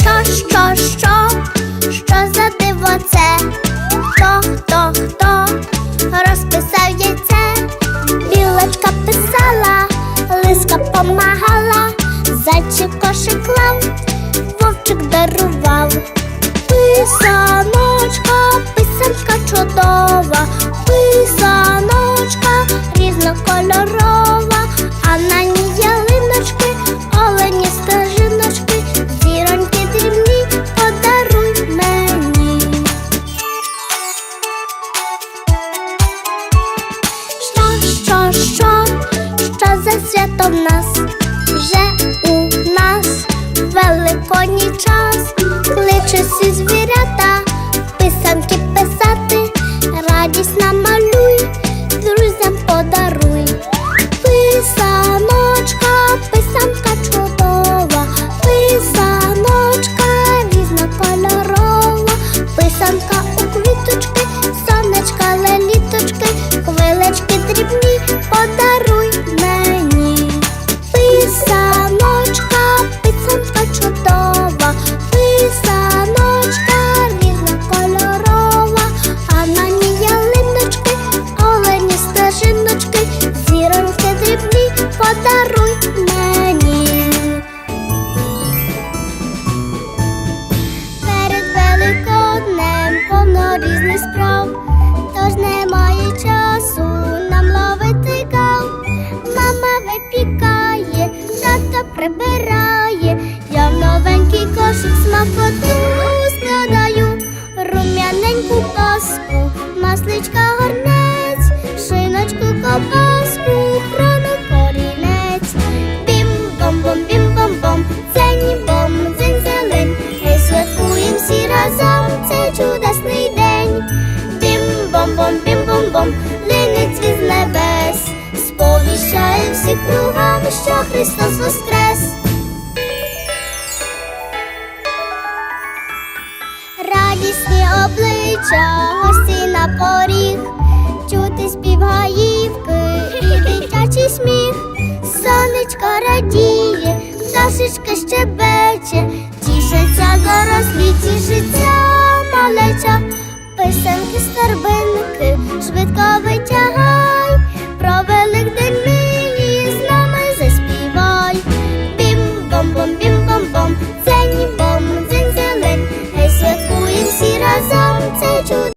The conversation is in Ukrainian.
Що, що, що, що за диво це? Хто, хто, хто розписав яйце? Білочка писала, лиска помагала, зайчик кошик клав, вовчик дарував. Писаночка, свято в нас? Вже у нас великодній час, кличуть всі звірята, писанки писати, радість намалюй, новенький кошик смакоту складаю, рум'яненьку паску, масличка горнець, шиночку ковбаску, хрону корінець. Бім-бом-бом, бім-бом-бом, дзень-бом, дзень зелень. Гей, святкуєм всі разом цей чудесний день. Бім-бом-бом, бім-бом-бом, линить з небес. Сповіщає всіх кругом, що Христос воскрес. Радісні обличчя, гості на поріг, чути спів гаївки і дитячий сміх, сонечко радіє, пташечка щебече, тішиться дорослі, тішиться малеча, писанки, старбинки, швидко витягай. Витягає.